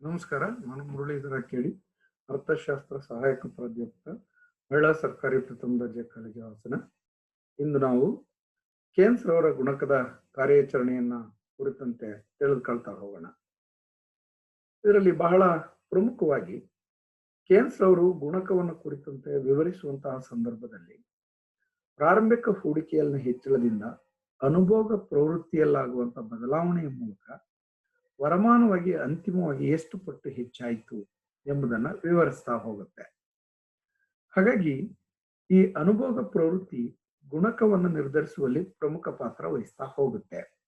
ನಮಸ್ಕಾರ, ನಾನು ಮುರಳೀಧರ ಕೇಳಿ ಅರ್ಥಶಾಸ್ತ್ರ ಸಹಾಯಕ ಪ್ರಾಧ್ಯಾಪಕ, ಮಹಿಳಾ ಸರ್ಕಾರಿ ಪ್ರಥಮ ದರ್ಜೆ ಕಾಲೇಜು ಹಾಸನ ಇಂದು ನಾವು ಕೇಂದ್ರ ಅವರ ಗುಣಕದ ಕಾರ್ಯಾಚರಣೆಯನ್ನ ಕುರಿತಂತೆ ತಿಳಿದುಕೊಳ್ತಾ ಹೋಗೋಣ. ಇದರಲ್ಲಿ ಬಹಳ ಪ್ರಮುಖವಾಗಿ ಕೇನ್ಸ್ ಅವರು ಗುಣಕವನ್ನು ಕುರಿತಂತೆ ವಿವರಿಸುವಂತಹ ಸಂದರ್ಭದಲ್ಲಿ ಪ್ರಾರಂಭಿಕ ಹೂಡಿಕೆಯಲ್ಲಿನ ಹೆಚ್ಚಳದಿಂದ ಅನುಭೋಗ ಪ್ರವೃತ್ತಿಯಲ್ಲಾಗುವಂತಹ ಬದಲಾವಣೆಯ ಮೂಲಕ ವರಮಾನವಾಗಿ ಅಂತಿಮವಾಗಿ ಎಷ್ಟು ಪಟ್ಟು ಹೆಚ್ಚಾಯಿತು ಎಂಬುದನ್ನ ವಿವರಿಸ್ತಾ ಹೋಗುತ್ತೆ. ಹಾಗಾಗಿ ಈ ಅನುಭೋಗ ಪ್ರವೃತ್ತಿ ಗುಣಕವನ್ನು ನಿರ್ಧರಿಸುವಲ್ಲಿ ಪ್ರಮುಖ ಪಾತ್ರ ವಹಿಸ್ತಾ ಹೋಗುತ್ತೆ.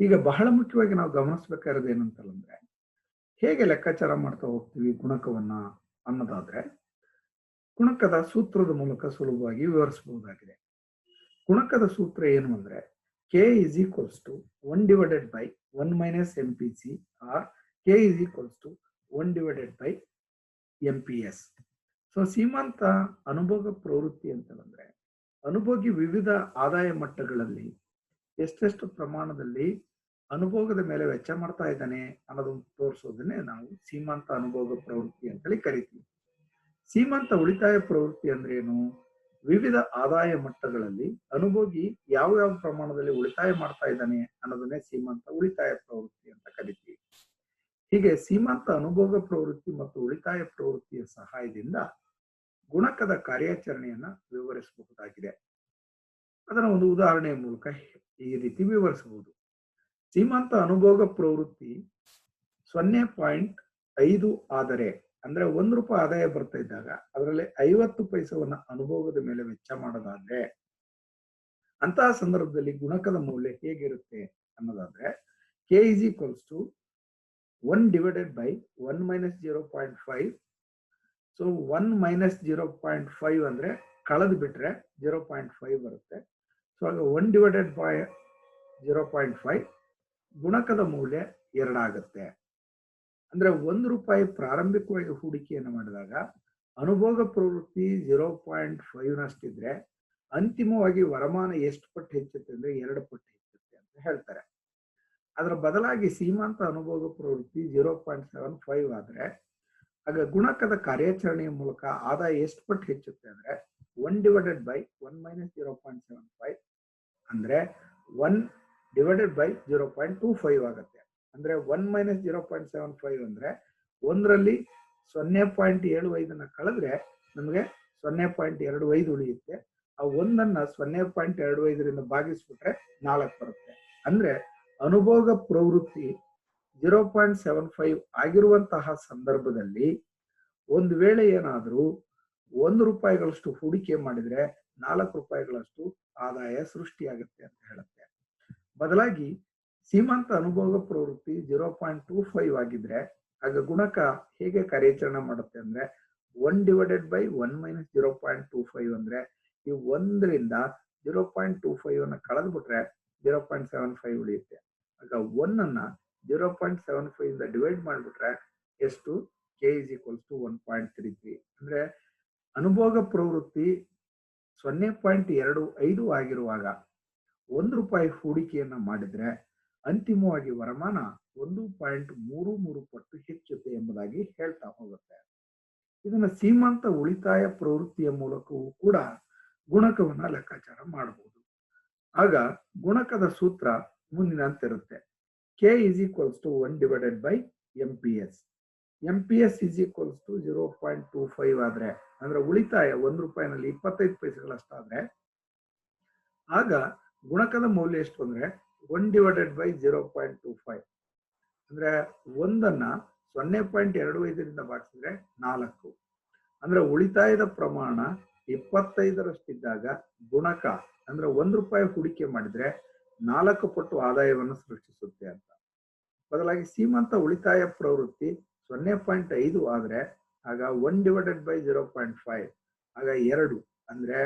ಈಗ ಬಹಳ ಮುಖ್ಯವಾಗಿ ನಾವು ಗಮನಿಸ್ಬೇಕಾಗಿರೋದು ಏನಂತಂದ್ರೆ ಹೇಗೆ ಲೆಕ್ಕಾಚಾರ ಮಾಡ್ತಾ ಹೋಗ್ತೀವಿ ಗುಣಕವನ್ನ ಅನ್ನೋದಾದ್ರೆ, ಗುಣಕದ ಸೂತ್ರದ ಮೂಲಕ ಸುಲಭವಾಗಿ ವಿವರಿಸಬಹುದಾಗಿದೆ. ಗುಣಕದ ಸೂತ್ರ ಏನು ಅಂದ್ರೆ one divided by one minus M P C or K is equals to one divided by M P S so ಸೀಮಾಂತ ಅನುಭೋಗ ಪ್ರವೃತ್ತಿ ಅಂತಂದ್ರೆ ಅನುಭೋಗಿ ವಿವಿಧ ಆದಾಯ ಮಟ್ಟಗಳಲ್ಲಿ ಎಷ್ಟೆಷ್ಟು ಪ್ರಮಾಣದಲ್ಲಿ ಅನುಭೋಗದ ಮೇಲೆ ವೆಚ್ಚ ಮಾಡ್ತಾ ಇದ್ದಾನೆ ಅನ್ನೋದನ್ನು ತೋರಿಸೋದನ್ನೇ ನಾವು ಸೀಮಾಂತ ಅನುಭೋಗ ಪ್ರವೃತ್ತಿ ಅಂತೇಳಿ ಕರಿತೀವಿ. ಸೀಮಾಂತ ಉಳಿತಾಯ ಪ್ರವೃತ್ತಿ ಅಂದ್ರೆ ಏನು? ವಿವಿಧ ಆದಾಯ ಮಟ್ಟಗಳಲ್ಲಿ ಅನುಭೋಗಿ ಯಾವ ಯಾವ ಪ್ರಮಾಣದಲ್ಲಿ ಉಳಿತಾಯ ಮಾಡ್ತಾ ಇದ್ದಾನೆ ಅನ್ನೋದನ್ನೇ ಸೀಮಂತ ಉಳಿತಾಯ ಪ್ರವೃತ್ತಿ ಅಂತ ಕರಿತೀವಿ. ಹೀಗೆ ಸೀಮಂತ ಅನುಭೋಗ ಪ್ರವೃತ್ತಿ ಮತ್ತು ಉಳಿತಾಯ ಪ್ರವೃತ್ತಿಯ ಸಹಾಯದಿಂದ ಗುಣಕದ ಕಾರ್ಯಾಚರಣೆಯನ್ನ ವಿವರಿಸಬಹುದಾಗಿದೆ. ಅದರ ಒಂದು ಉದಾಹರಣೆಯ ಮೂಲಕ ಈ ರೀತಿ ವಿವರಿಸಬಹುದು. ಸೀಮಾಂತ ಅನುಭೋಗ ಪ್ರವೃತ್ತಿ ಸೊನ್ನೆ ಪಾಯಿಂಟ್ ಐದು ಆದರೆ ಅಂದ್ರೆ ಒಂದ್ ರೂಪಾಯಿ ಆದಾಯ ಬರ್ತಾ ಇದ್ದಾಗ ಅದರಲ್ಲಿ ಐವತ್ತು ಪೈಸವನ್ನ ಅನುಭವದ ಮೇಲೆ ವೆಚ್ಚ ಮಾಡೋದಾದ್ರೆ ಅಂತಹ ಸಂದರ್ಭದಲ್ಲಿ ಗುಣಕದ ಮೌಲ್ಯ ಹೇಗಿರುತ್ತೆ ಅನ್ನೋದಾದ್ರೆ K is equals to one divided by one minus zero point five so one minus zero point five ಅಂದ್ರೆ ಕಳೆದು ಬಿಟ್ರೆ ಜೀರೋ ಪಾಯಿಂಟ್ ಫೈವ್ ಬರುತ್ತೆ. ಸೊ ಆಗ one divided by zero point five ಗುಣಕದ ಮೌಲ್ಯ ಎರಡಾಗುತ್ತೆ. ಅಂದ್ರೆ ಒಂದು ರೂಪಾಯಿ ಪ್ರಾರಂಭಿಕವಾಗಿ ಹೂಡಿಕೆಯನ್ನು ಮಾಡಿದಾಗ ಅನುಭೋಗ ಪ್ರವೃತ್ತಿ ಜೀರೋ ಪಾಯಿಂಟ್ ಫೈವ್ ನಷ್ಟಿದ್ರೆ ಅಂತಿಮವಾಗಿ ವರಮಾನ ಎಷ್ಟು ಪಟ್ಟು ಹೆಚ್ಚುತ್ತೆ ಅಂದ್ರೆ ಎರಡು ಪಟ್ಟು ಹೆಚ್ಚುತ್ತೆ ಅಂತ ಹೇಳ್ತಾರೆ. ಅದರ ಬದಲಾಗಿ ಸೀಮಾಂತ ಅನುಭೋಗ ಪ್ರವೃತ್ತಿ ಜೀರೋ ಪಾಯಿಂಟ್ ಸೆವೆನ್ ಫೈವ್ ಆದ್ರೆ ಆಗ ಗುಣಕದ ಕಾರ್ಯಾಚರಣೆಯ ಮೂಲಕ ಆದಾಯ ಎಷ್ಟು ಪಟ್ಟು ಹೆಚ್ಚುತ್ತೆ ಅಂದ್ರೆ one divided by one minus zero point seven five ಅಂದ್ರೆ one divided by zero point two five ಆಗುತ್ತೆ. ಅಂದ್ರೆ one minus zero point seven five ಅಂದ್ರೆ ಒಂದರಲ್ಲಿ ಸೊನ್ನೆ ಪಾಯಿಂಟ್ ಏಳು ಐದನ್ನ ಕಳೆದ್ರೆ ನಮಗೆ ಸೊನ್ನೆ ಪಾಯಿಂಟ್ ಎರಡು ಐದು ಉಳಿಯುತ್ತೆ. ಆ ಒಂದನ್ನ ಸೊನ್ನೆ ಪಾಯಿಂಟ್ ಎರಡು ಐದರಿಂದ ಭಾಗಿಸ್ಬಿಟ್ರೆ ನಾಲ್ಕು ಬರುತ್ತೆ. ಅಂದ್ರೆ ಅನುಭೋಗ ಪ್ರವೃತ್ತಿ ಜೀರೋ ಪಾಯಿಂಟ್ ಸೆವೆನ್ ಫೈವ್ ಆಗಿರುವಂತಹ ಸಂದರ್ಭದಲ್ಲಿ ಒಂದು ವೇಳೆ ಏನಾದರೂ ಒಂದು ರೂಪಾಯಿಗಳಷ್ಟು ಹೂಡಿಕೆ ಮಾಡಿದ್ರೆ ನಾಲ್ಕು ರೂಪಾಯಿಗಳಷ್ಟು ಆದಾಯ ಸೃಷ್ಟಿಯಾಗುತ್ತೆ ಅಂತ ಹೇಳುತ್ತೆ. ಬದಲಾಗಿ ಸೀಮಾಂತ ಅನುಭೋಗ ಪ್ರವೃತ್ತಿ ಜೀರೋ ಪಾಯಿಂಟ್ ಟೂ ಫೈವ್ ಆಗಿದ್ರೆ, ಆಗ ಗುಣಕ ಹೇಗೆ ಕಾರ್ಯಾಚರಣೆ ಮಾಡುತ್ತೆ ಅಂದ್ರೆ one divided by one minus zero point two five ಅಂದ್ರೆ, ಈ ಒಂದರಿಂದ ಜೀರೋ ಪಾಯಿಂಟ್ ಟೂ ಫೈವ್ ಅನ್ನ ಕಳೆದು ಬಿಟ್ರೆ ಜೀರೋ ಪಾಯಿಂಟ್ ಸೆವೆನ್ ಫೈವ್ ಉಳಿಯುತ್ತೆ. ಆಗ ಒನ್ ಅನ್ನ ಜೀರೋ ಪಾಯಿಂಟ್ ಸೆವೆನ್ ಫೈವ್ ಇಂದ ಡಿವೈಡ್ ಮಾಡಿಬಿಟ್ರೆ, ಎಷ್ಟು? K is equals to one point three three ಅಂದ್ರೆ, ಅನುಭೋಗ ಪ್ರವೃತ್ತಿ ಸೊನ್ನೆ ಪಾಯಿಂಟ್ ಎರಡು ಐದು ಆಗಿರುವಾಗ, ಒಂದು ರೂಪಾಯಿ ಹೂಡಿಕೆಯನ್ನ ಮಾಡಿದ್ರೆ ಅಂತಿಮವಾಗಿ ವರಮಾನ ಒಂದು ಪಾಯಿಂಟ್ ಮೂರು ಮೂರು ಪಟ್ಟು ಹೆಚ್ಚುತ್ತೆ ಎಂಬುದಾಗಿ ಹೇಳ್ತಾ ಹೋಗುತ್ತೆ. ಇದನ್ನ ಸೀಮಂತ ಉಳಿತಾಯ ಪ್ರವೃತ್ತಿಯ ಮೂಲಕವೂ ಕೂಡ ಗುಣಕವನ್ನ ಲೆಕ್ಕಾಚಾರ ಮಾಡಬಹುದು. ಆಗ ಗುಣಕದ ಸೂತ್ರ ಮುಂದಿನಂತಿರುತ್ತೆ K is equals to one divided by M P S M P S is equals to zero point two five ಆದ್ರೆ, ಅಂದ್ರೆ ಉಳಿತಾಯ ಒಂದು ರೂಪಾಯಿನಲ್ಲಿ ಇಪ್ಪತ್ತೈದು ಪೈಸೆಗಳಷ್ಟಾದ್ರೆ, ಆಗ ಗುಣಕದ ಮೌಲ್ಯ ಎಷ್ಟು ಅಂದ್ರೆ one divided by zero point two five ಅಂದ್ರೆ ಒಂದನ್ನ ಸೊನ್ನೆ ಪಾಯಿಂಟ್ ಎರಡು ಐದರಿಂದ ಭಾಗಿಸಿದ್ರೆ ನಾಲ್ಕು. ಅಂದ್ರೆ ಉಳಿತಾಯದ ಪ್ರಮಾಣ ಇಪ್ಪತ್ತೈದರಷ್ಟಿದ್ದಾಗ ಗುಣಕ ಅಂದ್ರೆ ಒಂದು ರೂಪಾಯಿ ಹೂಡಿಕೆ ಮಾಡಿದ್ರೆ ನಾಲ್ಕು ಪಟ್ಟು ಆದಾಯವನ್ನು ಸೃಷ್ಟಿಸುತ್ತೆ ಅಂತ. ಬದಲಾಗಿ ಸೀಮಂತ ಉಳಿತಾಯ ಪ್ರವೃತ್ತಿ ಸೊನ್ನೆ ಪಾಯಿಂಟ್ ಐದು ಆದ್ರೆ ಆಗ one divided by zero point five ಆಗ ಎರಡು. ಅಂದ್ರೆ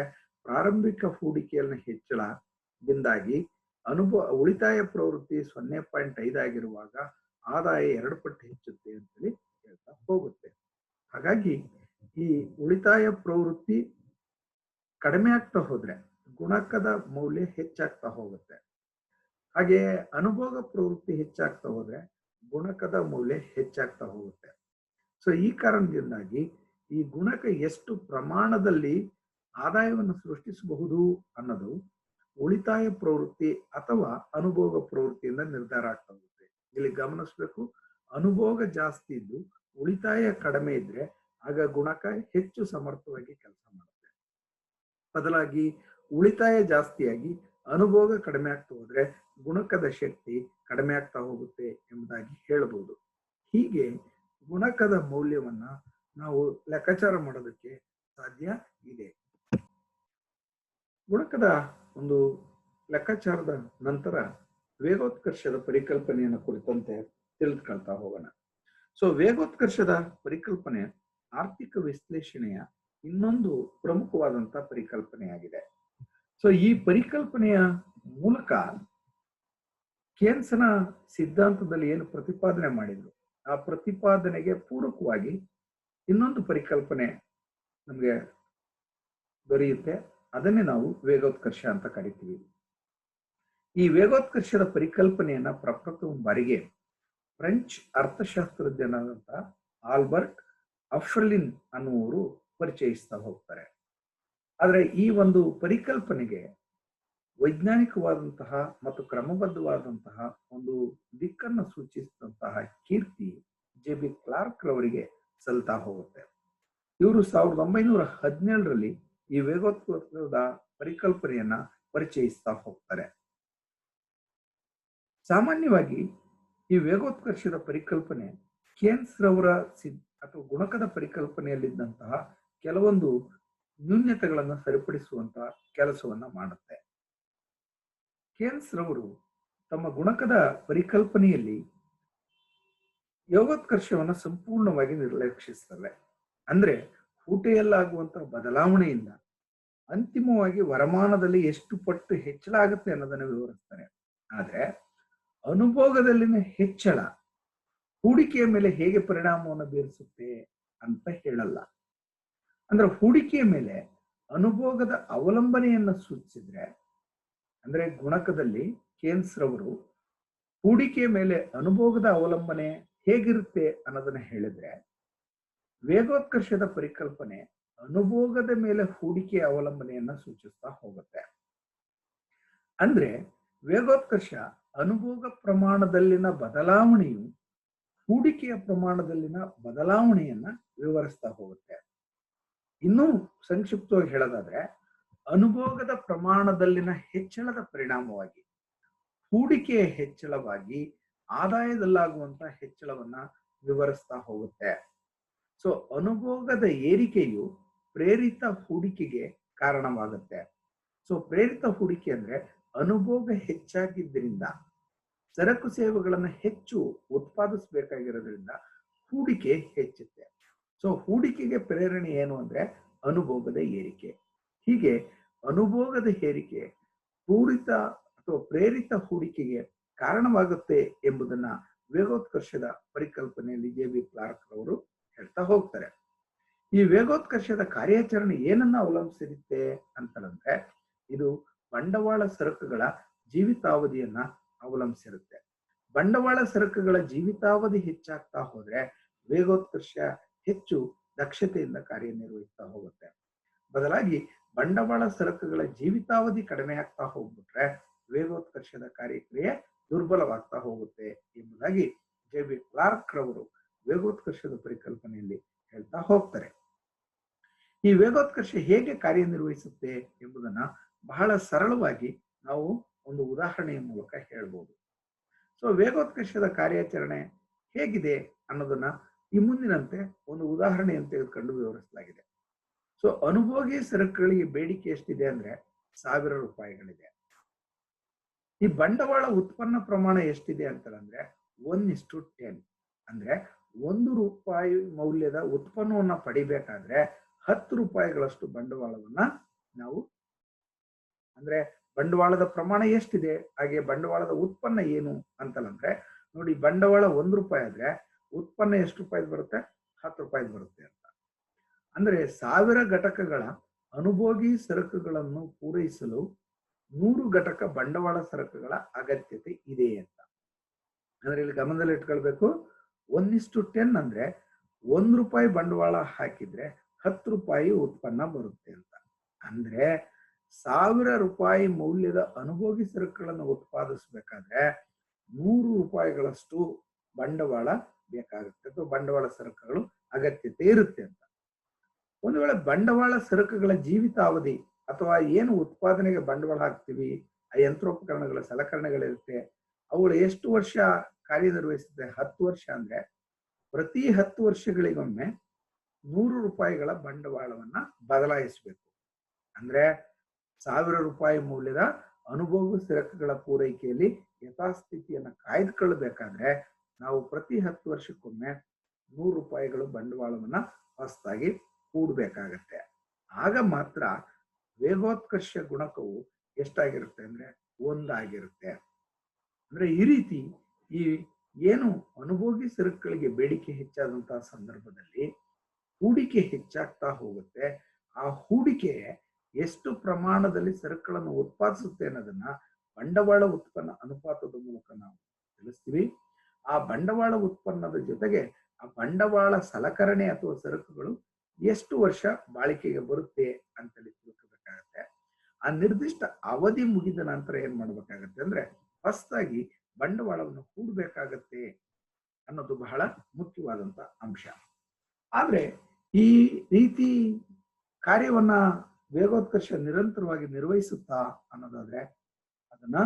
ಪ್ರಾರಂಭಿಕ ಹೂಡಿಕೆಯನ್ನು ಹೆಚ್ಚಳದಿಂದಾಗಿ ಅನುಭವ, ಉಳಿತಾಯ ಪ್ರವೃತ್ತಿ ಸೊನ್ನೆ ಪಾಯಿಂಟ್ ಐದಾಗಿರುವಾಗ ಆದಾಯ ಎರಡು ಪಟ್ಟು ಹೆಚ್ಚುತ್ತೆ ಅಂತೇಳಿ ಹೇಳ್ತಾ ಹೋಗುತ್ತೆ. ಹಾಗಾಗಿ ಈ ಉಳಿತಾಯ ಪ್ರವೃತ್ತಿ ಕಡಿಮೆ ಆಗ್ತಾ ಹೋದ್ರೆ ಗುಣಕದ ಮೌಲ್ಯ ಹೆಚ್ಚಾಗ್ತಾ ಹೋಗುತ್ತೆ. ಹಾಗೆ ಅನುಭೋಗ ಪ್ರವೃತ್ತಿ ಹೆಚ್ಚಾಗ್ತಾ ಹೋದ್ರೆ ಗುಣಕದ ಮೌಲ್ಯ ಹೆಚ್ಚಾಗ್ತಾ ಹೋಗುತ್ತೆ. ಸೊ ಈ ಕಾರಣದಿಂದಾಗಿ ಈ ಗುಣಕ ಎಷ್ಟು ಪ್ರಮಾಣದಲ್ಲಿ ಆದಾಯವನ್ನು ಸೃಷ್ಟಿಸಬಹುದು ಅನ್ನೋದು ಉಳಿತಾಯ ಪ್ರವೃತ್ತಿ ಅಥವಾ ಅನುಭೋಗ ಪ್ರವೃತ್ತಿಯಿಂದ ನಿರ್ಧಾರ ಆಗ್ತಾ ಹೋಗುತ್ತೆ ಇಲ್ಲಿ ಗಮನಿಸಬೇಕು, ಅನುಭೋಗ ಜಾಸ್ತಿ ಇದ್ದು ಉಳಿತಾಯ ಕಡಿಮೆ ಇದ್ರೆ ಆಗ ಗುಣಕ ಹೆಚ್ಚು ಸಮರ್ಥವಾಗಿ ಕೆಲಸ ಮಾಡುತ್ತೆ. ಬದಲಾಗಿ ಉಳಿತಾಯ ಜಾಸ್ತಿಯಾಗಿ ಅನುಭೋಗ ಕಡಿಮೆ ಆಗ್ತಾ ಹೋದ್ರೆ ಗುಣಕದ ಶಕ್ತಿ ಕಡಿಮೆ ಆಗ್ತಾ ಹೋಗುತ್ತೆ ಎಂಬುದಾಗಿ ಹೇಳಬಹುದು ಹೀಗೆ ಗುಣಕದ ಮೌಲ್ಯವನ್ನ ನಾವು ಲೆಕ್ಕಾಚಾರ ಮಾಡೋದಕ್ಕೆ ಸಾಧ್ಯ ಇದೆ. ಗುಣಕದ ಒಂದು ಲೆಕ್ಕಾಚಾರದ ನಂತರ ವೇಗೋತ್ಕರ್ಷದ ಪರಿಕಲ್ಪನೆಯನ್ನು ಕುರಿತಂತೆ ತಿಳಿದುಕೊಳ್ತಾ ಹೋಗೋಣ. ಸೊ ವೇಗೋತ್ಕರ್ಷದ ಪರಿಕಲ್ಪನೆ ಆರ್ಥಿಕ ವಿಶ್ಲೇಷಣೆಯ ಇನ್ನೊಂದು ಪ್ರಮುಖವಾದಂತ ಪರಿಕಲ್ಪನೆಯಾಗಿದೆ. ಸೊ ಈ ಪರಿಕಲ್ಪನೆಯ ಮೂಲಕ ಕೇನ್ಸನ ಸಿದ್ಧಾಂತದಲ್ಲಿ ಏನು ಪ್ರತಿಪಾದನೆ ಮಾಡಿದ್ರು? ಆ ಪ್ರತಿಪಾದನೆಗೆ ಪೂರಕವಾಗಿ ಇನ್ನೊಂದು ಪರಿಕಲ್ಪನೆ ನಮಗೆ ದೊರೆಯುತ್ತೆ. ಅದನ್ನೇ ನಾವು ವೇಗೋತ್ಕರ್ಷ ಅಂತ ಕರಿತೀವಿ. ಈ ವೇಗೋತ್ಕರ್ಷದ ಪರಿಕಲ್ಪನೆಯನ್ನ ಪ್ರಪ್ರಥಮ ಬಾರಿಗೆ ಫ್ರೆಂಚ್ ಅರ್ಥಶಾಸ್ತ್ರಜ್ಞನಾದಂತ ಆಲ್ಬರ್ಟ್ ಅಫ್ಷಲಿನ್ ಅನ್ನುವರು ಪರಿಚಯಿಸ್ತಾ ಹೋಗ್ತಾರೆ. ಆದರೆ ಈ ಒಂದು ಪರಿಕಲ್ಪನೆಗೆ ವೈಜ್ಞಾನಿಕವಾದಂತಹ ಮತ್ತು ಕ್ರಮಬದ್ಧವಾದಂತಹ ಒಂದು ದಿಕ್ಕನ್ನು ಸೂಚಿಸಿದಂತಹ ಕೀರ್ತಿ ಜೆ ಬಿ ಕ್ಲಾರ್ಕ್ ರವರಿಗೆ ಸಲ್ತಾ ಹೋಗುತ್ತೆ. ಇವರು ಸಾವಿರದ ಒಂಬೈನೂರ ಹದಿನೇಳರಲ್ಲಿ ಈ ವೇಗೋತ್ಕರ್ಷದ ಪರಿಕಲ್ಪನೆಯನ್ನ ಪರಿಚಯಿಸ್ತಾ ಹೋಗ್ತಾರೆ. ಸಾಮಾನ್ಯವಾಗಿ ಈ ವೇಗೋತ್ಕರ್ಷದ ಪರಿಕಲ್ಪನೆ ಕೇನ್ಸ್ ರವರ ಅಥವಾ ಗುಣಕದ ಪರಿಕಲ್ಪನೆಯಲ್ಲಿದ್ದಂತಹ ಕೆಲವೊಂದು ನ್ಯೂನ್ಯತೆಗಳನ್ನು ಸರಿಪಡಿಸುವಂತಹ ಕೆಲಸವನ್ನ ಮಾಡುತ್ತೆ. ಕೇನ್ಸ್ ರವರು ತಮ್ಮ ಗುಣಕದ ಪರಿಕಲ್ಪನೆಯಲ್ಲಿ ಯೋಗೋತ್ಕರ್ಷವನ್ನು ಸಂಪೂರ್ಣವಾಗಿ ನಿರ್ಲಕ್ಷಿಸ್ತವೆ ಅಂದ್ರೆ ಊಟೆಯಲ್ಲಾಗುವಂತಹ ಬದಲಾವಣೆಯಿಂದ ಅಂತಿಮವಾಗಿ ವರಮಾನದಲ್ಲಿ ಎಷ್ಟು ಪಟ್ಟು ಹೆಚ್ಚಳ ಆಗುತ್ತೆ ಅನ್ನೋದನ್ನು ವಿವರಿಸ್ತಾರೆ. ಆದ್ರೆ ಅನುಭೋಗದಲ್ಲಿನ ಹೆಚ್ಚಳ ಹೂಡಿಕೆಯ ಮೇಲೆ ಹೇಗೆ ಪರಿಣಾಮವನ್ನು ಬೀರಿಸುತ್ತೆ ಅಂತ ಹೇಳಲ್ಲ. ಅಂದ್ರೆ ಹೂಡಿಕೆಯ ಮೇಲೆ ಅನುಭೋಗದ ಅವಲಂಬನೆಯನ್ನು ಸೂಚಿಸಿದ್ರೆ, ಅಂದ್ರೆ ಗುಣಕದಲ್ಲಿ ಕೇನ್ಸ್ ರವರು ಹೂಡಿಕೆಯ ಮೇಲೆ ಅನುಭೋಗದ ಅವಲಂಬನೆ ಹೇಗಿರುತ್ತೆ ಅನ್ನೋದನ್ನ ಹೇಳಿದ್ರೆ, ವೇಗೋತ್ಕರ್ಷದ ಪರಿಕಲ್ಪನೆ ಅನುಭೋಗದ ಮೇಲೆ ಹೂಡಿಕೆ ಅವಲಂಬನೆಯನ್ನ ಸೂಚಿಸ್ತಾ ಹೋಗುತ್ತೆ. ಅಂದ್ರೆ ವೇಗೋತ್ಕರ್ಷ ಅನುಭೋಗ ಪ್ರಮಾಣದಲ್ಲಿನ ಬದಲಾವಣೆಯು ಹೂಡಿಕೆಯ ಪ್ರಮಾಣದಲ್ಲಿನ ಬದಲಾವಣೆಯನ್ನ ವಿವರಿಸ್ತಾ ಹೋಗುತ್ತೆ. ಇನ್ನೂ ಸಂಕ್ಷಿಪ್ತವಾಗಿ ಹೇಳೋದಾದ್ರೆ ಅನುಭೋಗದ ಪ್ರಮಾಣದಲ್ಲಿನ ಹೆಚ್ಚಳದ ಪರಿಣಾಮವಾಗಿ ಹೂಡಿಕೆಯ ಹೆಚ್ಚಳವಾಗಿ ಆದಾಯದಲ್ಲಾಗುವಂತ ಹೆಚ್ಚಳವನ್ನ ವಿವರಿಸ್ತಾ ಹೋಗುತ್ತೆ. ಸೊ ಅನುಭೋಗದ ಏರಿಕೆಯು ಪ್ರೇರಿತ ಹೂಡಿಕೆಗೆ ಕಾರಣವಾಗುತ್ತೆ. ಸೊ ಪ್ರೇರಿತ ಹೂಡಿಕೆ ಅಂದ್ರೆ ಅನುಭೋಗ ಹೆಚ್ಚಾಗಿದ್ದರಿಂದ, ಸರಕು ಸೇವೆಗಳನ್ನು ಹೆಚ್ಚು ಉತ್ಪಾದಿಸಬೇಕಾಗಿರೋದ್ರಿಂದ ಹೂಡಿಕೆ ಹೆಚ್ಚುತ್ತೆ. ಸೊ ಹೂಡಿಕೆಗೆ ಪ್ರೇರಣೆ ಏನು ಅಂದ್ರೆ ಅನುಭೋಗದ ಏರಿಕೆ. ಹೀಗೆ ಅನುಭೋಗದ ಏರಿಕೆ ಪೂರಿತ ಅಥವಾ ಪ್ರೇರಿತ ಹೂಡಿಕೆಗೆ ಕಾರಣವಾಗುತ್ತೆ ಎಂಬುದನ್ನ ವೇಗೋತ್ಕರ್ಷದ ಪರಿಕಲ್ಪನೆಯಲ್ಲಿ ಜೆ ಬಿ ಕ್ಲಾರ್ಕ್ ಅವರು ಹೇಳ್ತಾ ಹೋಗ್ತಾರೆ. ಈ ವೇಗೋತ್ಕರ್ಷದ ಕಾರ್ಯಾಚರಣೆ ಏನನ್ನ ಅವಲಂಬಿಸಿರುತ್ತೆ ಅಂತಂದ್ರೆ ಇದು ಬಂಡವಾಳ ಸರಕುಗಳ ಜೀವಿತಾವಧಿಯನ್ನ ಅವಲಂಬಿಸಿರುತ್ತೆ. ಬಂಡವಾಳ ಸರಕುಗಳ ಜೀವಿತಾವಧಿ ಹೆಚ್ಚಾಗ್ತಾ ಹೋದ್ರೆ ವೇಗೋತ್ಕರ್ಷ ಹೆಚ್ಚು ದಕ್ಷತೆಯಿಂದ ಕಾರ್ಯನಿರ್ವಹಿಸ್ತಾ ಹೋಗುತ್ತೆ. ಬದಲಾಗಿ ಬಂಡವಾಳ ಸರಕುಗಳ ಜೀವಿತಾವಧಿ ಕಡಿಮೆ ಆಗ್ತಾ ಹೋಗ್ಬಿಟ್ರೆ ವೇಗೋತ್ಕರ್ಷದ ಕಾರ್ಯಕ್ರಿಯೆ ದುರ್ಬಲವಾಗ್ತಾ ಹೋಗುತ್ತೆ ಎಂಬುದಾಗಿ ಜೆ ಬಿ ಕ್ಲಾರ್ಕ್ ರವರು ವೇಗೋತ್ಕರ್ಷದ ಪರಿಕಲ್ಪನೆಯಲ್ಲಿ ಹೇಳ್ತಾ ಹೋಗ್ತಾರೆ. ಈ ವೇಗೋತ್ಕರ್ಷ ಹೇಗೆ ಕಾರ್ಯನಿರ್ವಹಿಸುತ್ತೆ ಎಂಬುದನ್ನ ಬಹಳ ಸರಳವಾಗಿ ನಾವು ಒಂದು ಉದಾಹರಣೆಯ ಮೂಲಕ ಹೇಳ್ಬೋದು. ಸೊ ವೇಗೋತ್ಕರ್ಷದ ಕಾರ್ಯಾಚರಣೆ ಹೇಗಿದೆ ಅನ್ನೋದನ್ನ ಈ ಮುಂದಿನಂತೆ ಒಂದು ಉದಾಹರಣೆಯನ್ನು ತೆಗೆದುಕೊಂಡು ವಿವರಿಸಲಾಗಿದೆ. ಸೊ ಅನುಭೋಗಿ ಸರಕುಗಳಿಗೆ ಬೇಡಿಕೆ ಎಷ್ಟಿದೆ ಅಂದ್ರೆ ಸಾವಿರ ರೂಪಾಯಿಗಳಿದೆ. ಈ ಬಂಡವಾಳ ಉತ್ಪನ್ನ ಪ್ರಮಾಣ ಎಷ್ಟಿದೆ ಅಂತಂದ್ರೆ ಒನ್ ಇಸ್ಟು ಟೆನ್ ಅಂದ್ರೆ ಒಂದು ರೂಪಾಯಿ ಮೌಲ್ಯದ ಉತ್ಪನ್ನವನ್ನ ಪಡಿಬೇಕಾದ್ರೆ ಹತ್ತು ರೂಪಾಯಿಗಳಷ್ಟು ಬಂಡವಾಳವನ್ನ ನಾವು ಅಂದ್ರೆ ಬಂಡವಾಳದ ಪ್ರಮಾಣ ಎಷ್ಟಿದೆ, ಹಾಗೆ ಬಂಡವಾಳದ ಉತ್ಪನ್ನ ಏನು ಅಂತಲ್ಲಂದ್ರೆ ನೋಡಿ ಬಂಡವಾಳ ಒಂದು ರೂಪಾಯಿ ಆದ್ರೆ ಉತ್ಪನ್ನ ಎಷ್ಟು ರೂಪಾಯಿ ಬರುತ್ತೆ? ಹತ್ತು ರೂಪಾಯಿ ಬರುತ್ತೆ ಅಂತ. ಅಂದ್ರೆ ಸಾವಿರ ಘಟಕಗಳ ಅನುಭೋಗಿ ಸರಕುಗಳನ್ನು ಪೂರೈಸಲು ನೂರು ಘಟಕ ಬಂಡವಾಳ ಸರಕುಗಳ ಅಗತ್ಯತೆ ಇದೆ ಅಂತ. ಅಂದ್ರೆ ಇಲ್ಲಿ ಗಮನದಲ್ಲಿ ಇಟ್ಕೊಳ್ಬೇಕು ಒಂದಿಷ್ಟು ಟೆನ್ ಅಂದ್ರೆ ಒಂದ್ ರೂಪಾಯಿ ಬಂಡವಾಳ ಹಾಕಿದ್ರೆ ಹತ್ತು ರೂಪಾಯಿ ಉತ್ಪನ್ನ ಬರುತ್ತೆ ಅಂತ. ಅಂದ್ರೆ ಸಾವಿರ ರೂಪಾಯಿ ಮೌಲ್ಯದ ಅನುಭೋಗಿ ಸರಕುಗಳನ್ನು ಉತ್ಪಾದಿಸಬೇಕಾದ್ರೆ ನೂರು ರೂಪಾಯಿಗಳಷ್ಟು ಬಂಡವಾಳ ಬೇಕಾಗುತ್ತೆ ಅಥವಾ ಬಂಡವಾಳ ಸರಕುಗಳು ಅಗತ್ಯತೆ ಇರುತ್ತೆ ಅಂತ. ಒಂದು ವೇಳೆ ಬಂಡವಾಳ ಸರಕುಗಳ ಜೀವಿತಾವಧಿ ಅಥವಾ ಏನು ಉತ್ಪಾದನೆಗೆ ಬಂಡವಾಳ ಹಾಕ್ತೀವಿ, ಆ ಯಂತ್ರೋಪಕರಣಗಳ ಸಲಕರಣೆಗಳಿರುತ್ತೆ, ಅವುಗಳು ಎಷ್ಟು ವರ್ಷ ಕಾರ್ಯನಿರ್ವಹಿಸುತ್ತೆ? ಹತ್ತು ವರ್ಷ ಅಂದ್ರೆ ಪ್ರತಿ ಹತ್ತು ವರ್ಷಗಳಿಗೊಮ್ಮೆ ನೂರು ರೂಪಾಯಿಗಳ ಬಂಡವಾಳವನ್ನ ಬದಲಾಯಿಸಬೇಕು. ಅಂದ್ರೆ ಸಾವಿರ ರೂಪಾಯಿ ಮೌಲ್ಯದ ಅನುಭವ ಸರಕುಗಳ ಪೂರೈಕೆಯಲ್ಲಿ ಯಥಾಸ್ಥಿತಿಯನ್ನು ಕಾಯ್ದುಕೊಳ್ಳಬೇಕಾದ್ರೆ ನಾವು ಪ್ರತಿ ಹತ್ತು ವರ್ಷಕ್ಕೊಮ್ಮೆ ನೂರು ರೂಪಾಯಿಗಳು ಬಂಡವಾಳವನ್ನ ಹೊಸದಾಗಿ ಕೂಡಬೇಕಾಗತ್ತೆ ಆಗ ಮಾತ್ರ ವೇಗೋತ್ಕರ್ಷ ಗುಣಕವು ಎಷ್ಟಾಗಿರುತ್ತೆ ಅಂದ್ರೆ ಒಂದಾಗಿರುತ್ತೆ. ಅಂದ್ರೆ ಈ ರೀತಿ ಈ ಏನು ಅನುಭೋಗಿ ಸರಕುಗಳಿಗೆ ಬೇಡಿಕೆ ಹೆಚ್ಚಾದಂತಹ ಸಂದರ್ಭದಲ್ಲಿ ಹೂಡಿಕೆ ಹೆಚ್ಚಾಗ್ತಾ ಹೋಗುತ್ತೆ. ಆ ಹೂಡಿಕೆ ಎಷ್ಟು ಪ್ರಮಾಣದಲ್ಲಿ ಸರಕುಗಳನ್ನು ಉತ್ಪಾದಿಸುತ್ತೆ ಅನ್ನೋದನ್ನ ಬಂಡವಾಳ ಉತ್ಪನ್ನ ಅನುಪಾತದ ಮೂಲಕ ನಾವು ತಿಳಿಸ್ತೀವಿ. ಆ ಬಂಡವಾಳ ಉತ್ಪನ್ನದ ಜೊತೆಗೆ ಆ ಬಂಡವಾಳ ಸಲಕರಣೆ ಅಥವಾ ಸರಕುಗಳು ಎಷ್ಟು ವರ್ಷ ಬಾಳಿಕೆಗೆ ಬರುತ್ತೆ ಅಂತೇಳಿ ತಿಳ್ಕೋಬೇಕಾಗತ್ತೆ. ಆ ನಿರ್ದಿಷ್ಟ ಅವಧಿ ಮುಗಿದ ನಂತರ ಏನ್ ಮಾಡ್ಬೇಕಾಗತ್ತೆ ಅಂದ್ರೆ ಹೊಸದಾಗಿ ಬಂಡವಾಳವನ್ನು ಹೂಡಬೇಕಾಗತ್ತೆ ಅನ್ನೋದು ಬಹಳ ಮುಖ್ಯವಾದಂತ ಅಂಶ. ಆದ್ರೆ ಈ ರೀತಿ ಕಾರ್ಯವನ್ನ ವೇಗೋತ್ಕರ್ಷ ನಿರಂತರವಾಗಿ ನಿರ್ವಹಿಸುತ್ತಾ ಅನ್ನೋದಾದ್ರೆ ಅದನ್ನ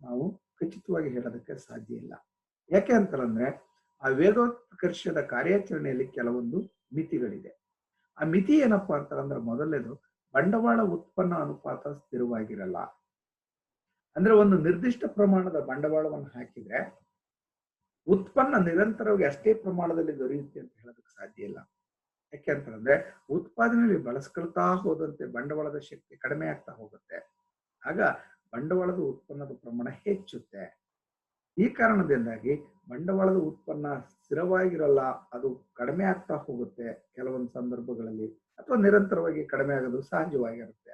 ನಾವು ಖಚಿತವಾಗಿ ಹೇಳೋದಕ್ಕೆ ಸಾಧ್ಯ ಇಲ್ಲ. ಯಾಕೆ ಅಂತಂದ್ರೆ ಆ ವೇಗೋತ್ಕರ್ಷದ ಕಾರ್ಯಾಚರಣೆಯಲ್ಲಿ ಕೆಲವೊಂದು ಮಿತಿಗಳಿದೆ. ಆ ಮಿತಿ ಏನಪ್ಪಾ ಅಂತಂದ್ರೆ ಮೊದಲನೇದು ಬಂಡವಾಳ ಉತ್ಪನ್ನ ಅನುಪಾತ ಸ್ಥಿರವಾಗಿರಲ್ಲ. ಅಂದ್ರೆ ಒಂದು ನಿರ್ದಿಷ್ಟ ಪ್ರಮಾಣದ ಬಂಡವಾಳವನ್ನು ಹಾಕಿದ್ರೆ ಉತ್ಪನ್ನ ನಿರಂತರವಾಗಿ ಅಷ್ಟೇ ಪ್ರಮಾಣದಲ್ಲಿ ದೊರೆಯುತ್ತೆ ಅಂತ ಹೇಳೋದಕ್ಕೆ ಸಾಧ್ಯ ಇಲ್ಲ. ಯಾಕೆ ಅಂತಂದ್ರೆ ಉತ್ಪಾದನೆಯಲ್ಲಿ ಬಳಸ್ಕೊಳ್ತಾ ಹೋದಂತೆ ಬಂಡವಾಳದ ಶಕ್ತಿ ಕಡಿಮೆ ಆಗ್ತಾ ಹೋಗುತ್ತೆ. ಆಗ ಬಂಡವಾಳದ ಉತ್ಪನ್ನದ ಪ್ರಮಾಣ ಹೆಚ್ಚುತ್ತೆ. ಈ ಕಾರಣದಿಂದಾಗಿ ಬಂಡವಾಳದ ಉತ್ಪನ್ನ ಸ್ಥಿರವಾಗಿರಲ್ಲ, ಅದು ಕಡಿಮೆ ಆಗ್ತಾ ಹೋಗುತ್ತೆ ಕೆಲವೊಂದು ಸಂದರ್ಭಗಳಲ್ಲಿ, ಅಥವಾ ನಿರಂತರವಾಗಿ ಕಡಿಮೆ ಆಗೋದು ಸಹಜವಾಗಿರುತ್ತೆ.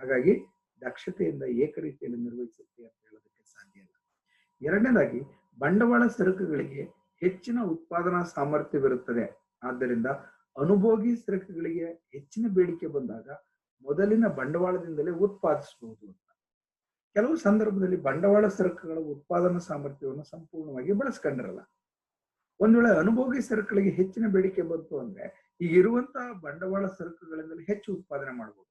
ಹಾಗಾಗಿ ದಕ್ಷತೆಯಿಂದ ಏಕರೀತಿಯಲ್ಲಿ ನಿರ್ವಹಿಸುತ್ತೆ ಅಂತ ಹೇಳೋದಕ್ಕೆ ಸಾಧ್ಯ ಇಲ್ಲ. ಎರಡನೇದಾಗಿ ಬಂಡವಾಳ ಸರಕುಗಳಿಗೆ ಹೆಚ್ಚಿನ ಉತ್ಪಾದನಾ ಸಾಮರ್ಥ್ಯವಿರುತ್ತದೆ. ಆದ್ದರಿಂದ ಅನುಭೋಗಿ ಸರಕುಗಳಿಗೆ ಹೆಚ್ಚಿನ ಬೇಡಿಕೆ ಬಂದಾಗ ಮೊದಲಿನ ಬಂಡವಾಳದಿಂದಲೇ ಉತ್ಪಾದಿಸಬಹುದು ಅಂತ. ಕೆಲವು ಸಂದರ್ಭದಲ್ಲಿ ಬಂಡವಾಳ ಸರಕುಗಳ ಉತ್ಪಾದನಾ ಸಾಮರ್ಥ್ಯವನ್ನು ಸಂಪೂರ್ಣವಾಗಿ ಬಳಸ್ಕೊಂಡಿರಲ್ಲ. ಒಂದ್ ವೇಳೆ ಅನುಭೋಗಿ ಸರಕುಗಳಿಗೆ ಹೆಚ್ಚಿನ ಬೇಡಿಕೆ ಬಂತು ಅಂದ್ರೆ ಈಗ ಇರುವಂತಹ ಬಂಡವಾಳ ಸರಕುಗಳಿಂದಲೇ ಹೆಚ್ಚು ಉತ್ಪಾದನೆ ಮಾಡಬಹುದು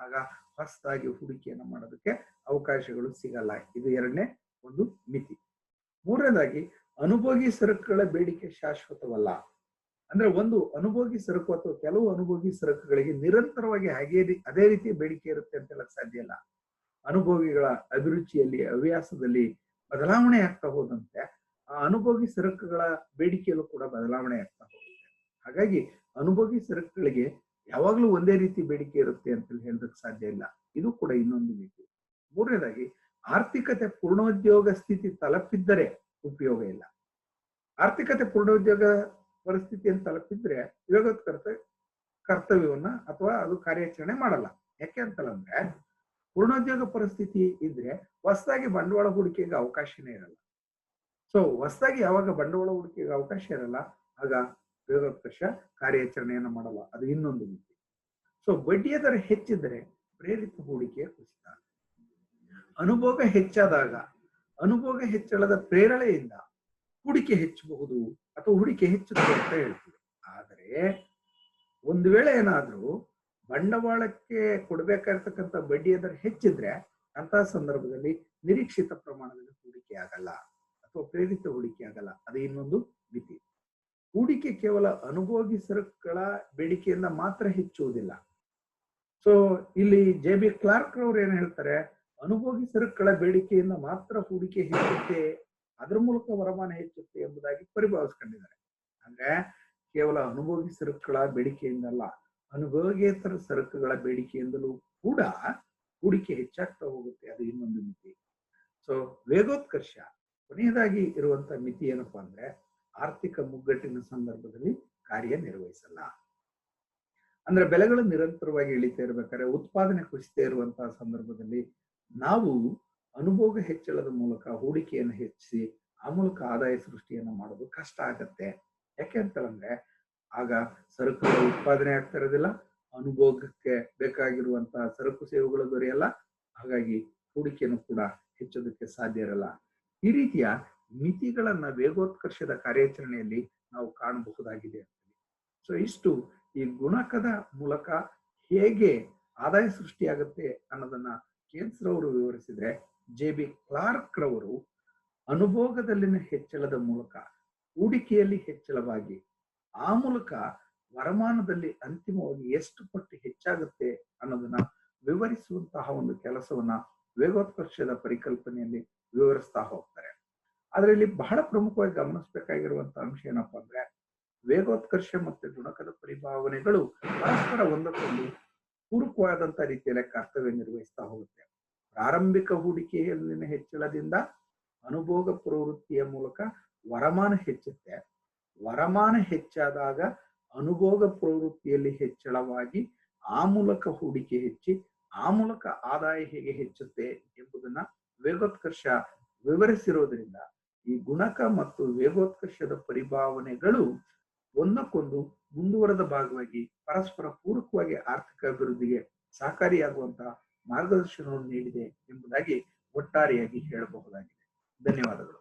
ಆಗ ಹೊಸದಾಗಿ ಹೂಡಿಕೆಯನ್ನು ಮಾಡೋದಕ್ಕೆ ಅವಕಾಶಗಳು ಸಿಗಲ್ಲ. ಇದು ಎರಡನೇ ಒಂದು ಮಿತಿ. ಮೂರನೇದಾಗಿ ಅನುಭೋಗಿ ಸರಕುಗಳ ಬೇಡಿಕೆ ಶಾಶ್ವತವಲ್ಲ. ಅಂದ್ರೆ ಒಂದು ಅನುಭೋಗಿ ಸರಕು ಅಥವಾ ಕೆಲವು ಅನುಭೋಗಿ ಸರಕುಗಳಿಗೆ ನಿರಂತರವಾಗಿ ಹಾಗೇ ಅದೇ ರೀತಿ ಬೇಡಿಕೆ ಇರುತ್ತೆ ಅಂತ ಹೇಳಕ್ ಸಾಧ್ಯ ಇಲ್ಲ. ಅನುಭೋಗಿಗಳ ಅಭಿರುಚಿಯಲ್ಲಿ, ಹವ್ಯಾಸದಲ್ಲಿ ಬದಲಾವಣೆ ಆಗ್ತಾ ಹೋದಂತೆ ಆ ಅನುಭೋಗಿ ಸರಕುಗಳ ಬೇಡಿಕೆಯಲ್ಲೂ ಕೂಡ ಬದಲಾವಣೆ ಆಗ್ತಾ ಹೋಗುತ್ತೆ. ಹಾಗಾಗಿ ಅನುಭೋಗಿ ಸರಕುಗಳಿಗೆ ಯಾವಾಗ್ಲೂ ಒಂದೇ ರೀತಿ ಬೇಡಿಕೆ ಇರುತ್ತೆ ಅಂತ ಹೇಳೋದಕ್ಕೆ ಸಾಧ್ಯ ಇಲ್ಲ. ಇದು ಕೂಡ ಇನ್ನೊಂದು ಮಿತಿ. ಮೂರನೇದಾಗಿ, ಆರ್ಥಿಕತೆ ಪೂರ್ಣೋದ್ಯೋಗ ಸ್ಥಿತಿ ತಲುಪಿದ್ದರೆ ಉಪಯೋಗ ಇಲ್ಲ. ಆರ್ಥಿಕತೆ ಪೂರ್ಣೋದ್ಯೋಗ ಪರಿಸ್ಥಿತಿಯನ್ನು ತಲುಪಿದ್ರೆ ಯೋಗೋತ್ಕರ್ತ ಕರ್ತವ್ಯವನ್ನ ಅಥವಾ ಅದು ಕಾರ್ಯಾಚರಣೆ ಮಾಡಲ್ಲ. ಯಾಕೆ ಅಂತಂದ್ರೆ ಪೂರ್ಣೋದ್ಯೋಗ ಪರಿಸ್ಥಿತಿ ಇದ್ರೆ ಹೊಸದಾಗಿ ಬಂಡವಾಳ ಹೂಡಿಕೆಗೆ ಅವಕಾಶನೇ ಇರಲ್ಲ. ಸೊ ಹೊಸದಾಗಿ ಯಾವಾಗ ಬಂಡವಾಳ ಹೂಡಿಕೆಗೆ ಅವಕಾಶ ಇರಲ್ಲ, ಆಗ ಯೋಗೋತ್ಕರ್ಷ ಕಾರ್ಯಾಚರಣೆಯನ್ನು ಮಾಡಲ್ಲ. ಅದು ಇನ್ನೊಂದು ರೀತಿ ಸೊ ಬಡ್ಡಿಯ ದರ ಹೆಚ್ಚಿದ್ರೆ ಪ್ರೇರಿತ ಹೂಡಿಕೆ ಕುಸಿತ ಅನುಭೋಗ ಹೆಚ್ಚಾದಾಗ, ಅನುಭೋಗ ಹೆಚ್ಚಳದ ಪ್ರೇರಣೆಯಿಂದ ಹೂಡಿಕೆ ಹೆಚ್ಚಬಹುದು ಅಥವಾ ಹೂಡಿಕೆ ಹೆಚ್ಚುತ್ತೆ ಅಂತ ಹೇಳ್ತೀವಿ. ಆದರೆ ಒಂದು ವೇಳೆ ಏನಾದರೂ ಬಂಡವಾಳಕ್ಕೆ ಕೊಡಬೇಕಾಗಿರ್ತಕ್ಕಂಥ ಬಡ್ಡಿ ಅದರ ಹೆಚ್ಚಿದ್ರೆ ಅಂತಹ ಸಂದರ್ಭದಲ್ಲಿ ನಿರೀಕ್ಷಿತ ಪ್ರಮಾಣದಲ್ಲಿ ಹೂಡಿಕೆ ಆಗಲ್ಲ ಅಥವಾ ಪ್ರೇರಿತ ಹೂಡಿಕೆ ಆಗಲ್ಲ. ಅದು ಇನ್ನೊಂದು ಮಿತಿ. ಹೂಡಿಕೆ ಕೇವಲ ಅನುಭೋಗಿ ಸರಕುಗಳ ಬೇಡಿಕೆಯಿಂದ ಮಾತ್ರ ಹೆಚ್ಚುವುದಿಲ್ಲ. ಸೊ ಇಲ್ಲಿ ಜೆ ಬಿ ಕ್ಲಾರ್ಕ್ ರವ್ರು ಏನ್ ಹೇಳ್ತಾರೆ? ಅನುಭೋಗಿ ಸರಕುಗಳ ಬೇಡಿಕೆಯಿಂದ ಮಾತ್ರ ಹೂಡಿಕೆ ಹೆಚ್ಚುತ್ತೆ ಅದರ ಮೂಲಕ ವರಮಾನ ಹೆಚ್ಚುತ್ತೆ ಎಂಬುದಾಗಿ ಪರಿಭಾವಿಸ್ಕೊಂಡಿದ್ದಾರೆ. ಅಂದ್ರೆ ಕೇವಲ ಅನುಭವಿ ಸರಕುಗಳ ಬೇಡಿಕೆಯಿಂದಲ್ಲ ಅನುಭೋಗೇತರ ಸರಕುಗಳ ಬೇಡಿಕೆಯಿಂದಲೂ ಕೂಡ ಹೂಡಿಕೆ ಹೆಚ್ಚಾಗ್ತಾ ಹೋಗುತ್ತೆ. ಅದು ಇನ್ನೊಂದು ಮಿತಿ. ಸೊ ವೇಗೋತ್ಕರ್ಷ. ಕೊನೆಯದಾಗಿ ಇರುವಂತ ಮಿತಿ ಏನಪ್ಪಾ ಅಂದ್ರೆ ಆರ್ಥಿಕ ಮುಗ್ಗಟ್ಟಿನ ಸಂದರ್ಭದಲ್ಲಿ ಕಾರ್ಯನಿರ್ವಹಿಸಲ್ಲ ಅಂದ್ರೆ ಬೆಲೆಗಳು ನಿರಂತರವಾಗಿ ಇಳಿತಾ ಇರ್ಬೇಕಾದ್ರೆ, ಉತ್ಪಾದನೆ ಕುಸಿತ ಇರುವಂತಹ ಸಂದರ್ಭದಲ್ಲಿ ನಾವು ಅನುಭೋಗ ಹೆಚ್ಚಳದ ಮೂಲಕ ಹೂಡಿಕೆಯನ್ನು ಹೆಚ್ಚಿಸಿ, ಆ ಮೂಲಕ ಆದಾಯ ಸೃಷ್ಟಿಯನ್ನು ಮಾಡೋದು ಕಷ್ಟ ಆಗತ್ತೆ. ಯಾಕೆ ಅಂತಂದ್ರೆ, ಆಗ ಸರಕುಗಳ ಉತ್ಪಾದನೆ ಆಗ್ತಾ ಇರೋದಿಲ್ಲ, ಅನುಭೋಗಕ್ಕೆ ಬೇಕಾಗಿರುವಂತಹ ಸರಕು ಸೇವೆಗಳು ದೊರೆಯಲ್ಲ, ಹಾಗಾಗಿ ಹೂಡಿಕೆಯನ್ನು ಕೂಡ ಹೆಚ್ಚೋದಕ್ಕೆ ಸಾಧ್ಯ ಇರಲ್ಲ. ಈ ರೀತಿಯ ಮಿತಿಗಳನ್ನ ವೇಗೋತ್ಕರ್ಷದ ಕಾರ್ಯಾಚರಣೆಯಲ್ಲಿ ನಾವು ಕಾಣಬಹುದಾಗಿದೆ ಸೊ ಇಷ್ಟು ಈ ಗುಣಕದ ಮೂಲಕ ಹೇಗೆ ಆದಾಯ ಸೃಷ್ಟಿಯಾಗುತ್ತೆ ಅನ್ನೋದನ್ನ ಕೇಂದ್ರ ಅವರು ವಿವರಿಸಿದ್ರೆ ಜೆ ಬಿ ಕ್ಲಾರ್ಕ್ ರವರು ಅನುಭೋಗದಲ್ಲಿನ ಹೆಚ್ಚಳದ ಮೂಲಕ, ಹೂಡಿಕೆಯಲ್ಲಿ ಹೆಚ್ಚಳವಾಗಿ, ಆ ಮೂಲಕ ವರಮಾನದಲ್ಲಿ ಅಂತಿಮವಾಗಿ ಎಷ್ಟು ಪಟ್ಟು ಹೆಚ್ಚಾಗುತ್ತೆ ಅನ್ನೋದನ್ನ ವಿವರಿಸುವಂತಹ ಒಂದು ಕೆಲಸವನ್ನ ವೇಗೋತ್ಕರ್ಷದ ಪರಿಕಲ್ಪನೆಯಲ್ಲಿ ವಿವರಿಸ್ತಾ ಹೋಗ್ತಾರೆ. ಅದರಲ್ಲಿ ಬಹಳ ಪ್ರಮುಖವಾಗಿ ಗಮನಿಸಬೇಕಾಗಿರುವಂತಹ ಅಂಶ ಏನಪ್ಪಾ ಅಂದ್ರೆ, ವೇಗೋತ್ಕರ್ಷ ಮತ್ತು ಗುಣಕದ ಪರಿಭಾವನೆಗಳು ಪರಸ್ಪರ ಒಂದಕ್ಕೊಂದು ಪೂರಕವಾದಂತಹ ರೀತಿಯಲ್ಲಿ ಕರ್ತವ್ಯ ನಿರ್ವಹಿಸ್ತಾ ಹೋಗುತ್ತೆ. ಪ್ರಾರಂಭಿಕ ಹೂಡಿಕೆಯಲ್ಲಿನ ಹೆಚ್ಚಳದಿಂದ ಅನುಭೋಗ ಪ್ರವೃತ್ತಿಯ ಮೂಲಕ ವರಮಾನ ಹೆಚ್ಚುತ್ತೆ. ವರಮಾನ ಹೆಚ್ಚಾದಾಗ ಅನುಭೋಗ ಪ್ರವೃತ್ತಿಯಲ್ಲಿ ಹೆಚ್ಚಳವಾಗಿ ಆ ಮೂಲಕ ಹೂಡಿಕೆ ಹೆಚ್ಚಿ, ಆ ಮೂಲಕ ಆದಾಯ ಹೇಗೆ ಹೆಚ್ಚುತ್ತೆ ಎಂಬುದನ್ನ ವೇಗೋತ್ಕರ್ಷ ವಿವರಿಸಿರೋದ್ರಿಂದ ಈ ಗುಣಕ ಮತ್ತು ವೇಗೋತ್ಕರ್ಷದ ಪರಿಭಾವನೆಗಳು ಒಂದಕ್ಕೊಂದು ಮುಂದುವರೆದ ಭಾಗವಾಗಿ ಪರಸ್ಪರ ಪೂರಕವಾಗಿ ಆರ್ಥಿಕ ಅಭಿವೃದ್ಧಿಗೆ ಸಹಕಾರಿಯಾಗುವಂತಹ ಮಾರ್ಗದರ್ಶನವನ್ನು ನೀಡಿದೆ ಎಂಬುದಾಗಿ ಒಟ್ಟಾರೆಯಾಗಿ ಹೇಳಬಹುದಾಗಿದೆ. ಧನ್ಯವಾದಗಳು.